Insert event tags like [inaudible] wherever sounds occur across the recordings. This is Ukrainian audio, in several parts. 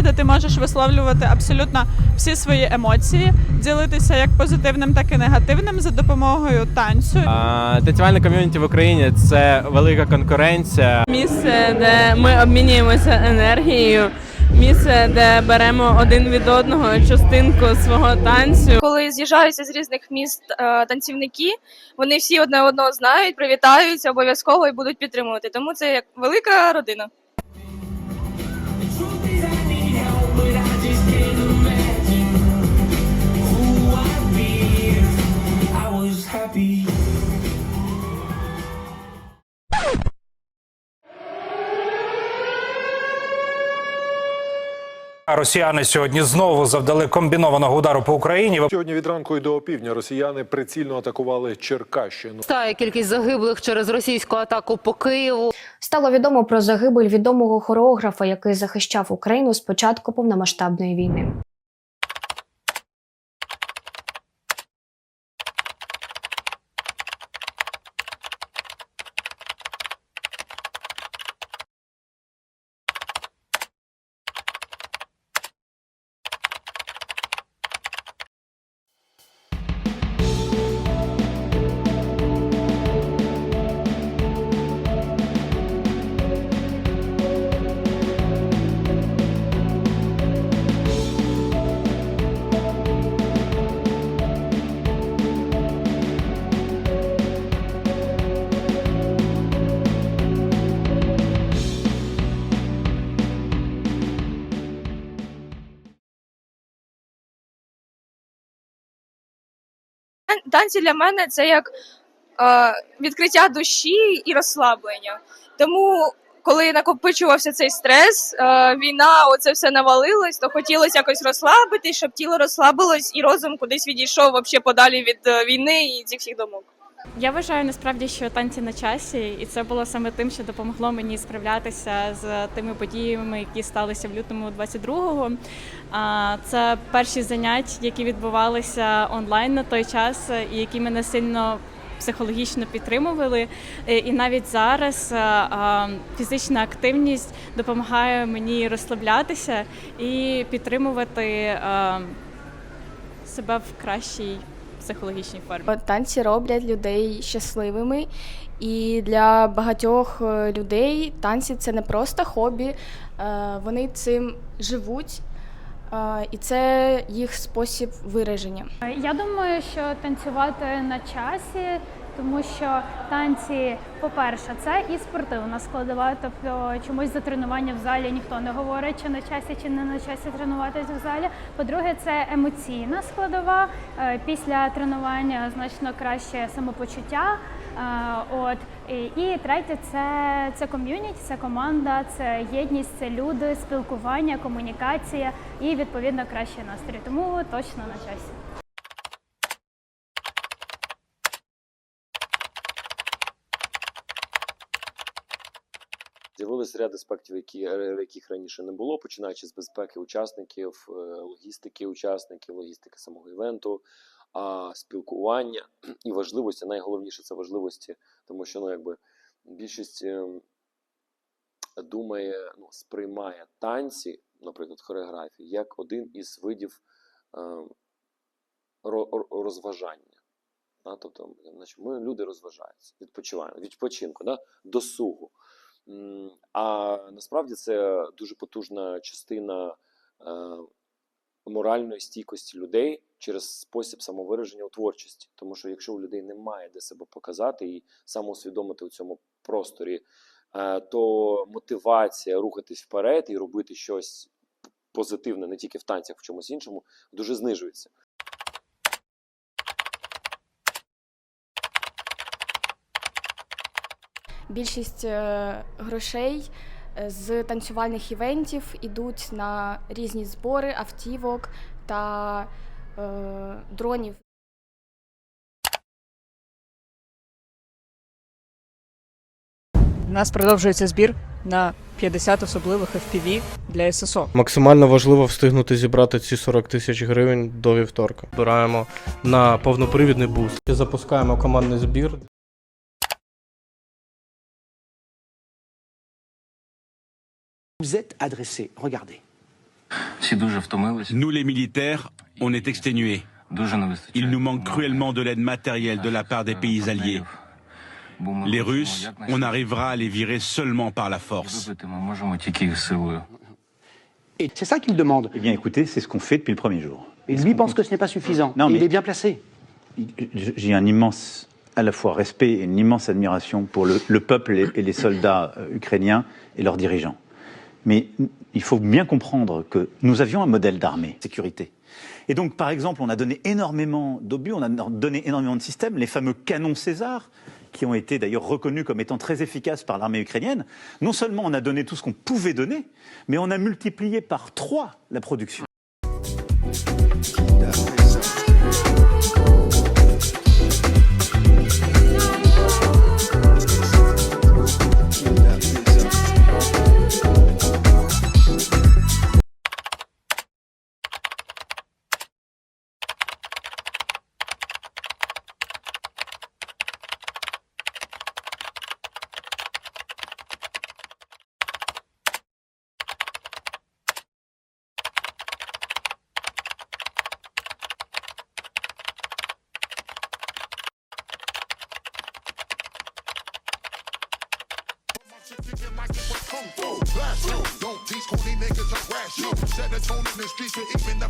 місце, де ти можеш висловлювати абсолютно всі свої емоції, ділитися як позитивним, так і негативним за допомогою танцю. А, танцювальне ком'юніті в Україні це велика конкуренція. Місце, де ми обмінюємося енергією, місце, де беремо один від одного частинку свого танцю. коли з'їжджаються з різних міст е, танцівники, вони всі одне одного знають, привітаються обов'язково і будуть підтримувати. Тому це як велика родина. Росіяни сьогодні знову завдали комбінованого удару по Україні. Сьогодні від ранку і до опівдня росіяни прицільно атакували Черкащину. Стає кількість загиблих через російську атаку по Києву. Стало відомо про загибель відомого хореографа, який захищав Україну з початку повномасштабної війни. Танці для мене це як е, відкриття душі і розслаблення. Тому, коли накопичувався цей стрес, е, війна, оце все навалилось, то хотілося якось розслабитись, щоб тіло розслабилось і розум кудись відійшов вообще подалі від е, війни і цих всіх думок. Я вважаю насправді, що танці на часі, і це було саме тим, що допомогло мені справлятися з тими подіями, які сталися в лютому 22-го. А, Це перші заняття, які відбувалися онлайн на той час, і які мене сильно психологічно підтримували. І навіть зараз фізична активність допомагає мені розслаблятися і підтримувати себе в кращій психологічній формі. Танці роблять людей щасливими, і для багатьох е, людей танці це не просто хобі, е, вони цим живуть, е, і це їх спосіб вираження. Я думаю, що танцювати на часі, тому що танці, по-перше, це і спортивна складова, тобто чомусь за тренування в залі ніхто не говорить, чи на часі, чи не на часі тренуватись в залі. По-друге, це емоційна складова. Е, Після тренування значно краще самопочуття. Е, От і, третє, це, це ком'юніті, це команда, це єдність, це люди, спілкування, комунікація і відповідно кращий настрій. Тому точно на часі. З'явилися ряд аспектів, які, е, яких раніше не було, починаючи з безпеки учасників, е, логістики учасників, логістики самого івенту, а спілкування [clears throat] і важливості. Найголовніше це важливості, тому що ну, якби, більшість ем, думає, ну, сприймає танці, наприклад, хореографії, як один із видів ем, ро- ро- розважання. Да? Тобто, значить, ми люди розважаються, відпочиваємо, відпочинку, да? досугу. А насправді це дуже потужна частина е, моральної стійкості людей через спосіб самовираження у творчості. Тому що якщо у людей немає де себе показати і самоусвідомити у цьому просторі, е, то мотивація рухатись вперед і робити щось позитивне не тільки в танцях, в чомусь іншому, дуже знижується. Більшість е, грошей е, з танцювальних івентів ідуть на різні збори автівок та е, дронів. У нас продовжується збір на 50 особливих FPV для ССО. Максимально важливо встигнути зібрати ці 40 тисяч гривень до вівторка. Збираємо на повнопривідний буст. Запускаємо командний збір. Vous êtes adressé, regardez. Nous, les militaires, on est exténués. Il nous manque cruellement de l'aide matérielle de la part des pays alliés. Les Russes, on arrivera à les virer seulement par la force. Et c'est ça qu'il demande. Eh bien, écoutez, c'est ce qu'on fait depuis le premier jour. Et lui pense que ce n'est pas suffisant. Non, mais- Il est bien placé. J'ai un immense, à la fois respect et une immense admiration pour le, le peuple et, et les soldats euh, ukrainiens et leurs dirigeants. Mais il faut bien comprendre que nous avions un modèle d'armée, sécurité. Et donc, par exemple, on a donné énormément d'obus, on a donné énormément de systèmes, les fameux canons César, qui ont été d'ailleurs reconnus comme étant très efficaces par l'armée ukrainienne. Non seulement on a donné tout ce qu'on pouvait donner, mais on a multiplié par trois la production. Don't teach corny niggas, I'm rational. Set the tone in the streets, and even the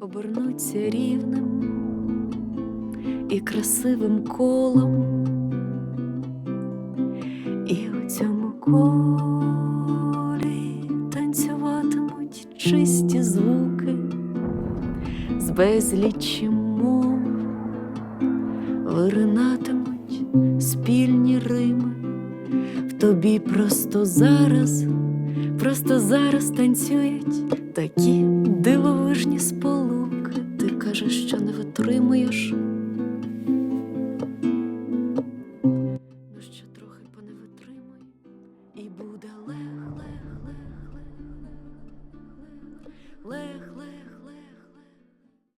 обернуться рівним і красивим колом, і у цьому колі танцюватимуть чисті звуки з безлічі мов, виринатимуть спільні рими. В тобі просто зараз, просто зараз танцюють такі дивовижні сполуки.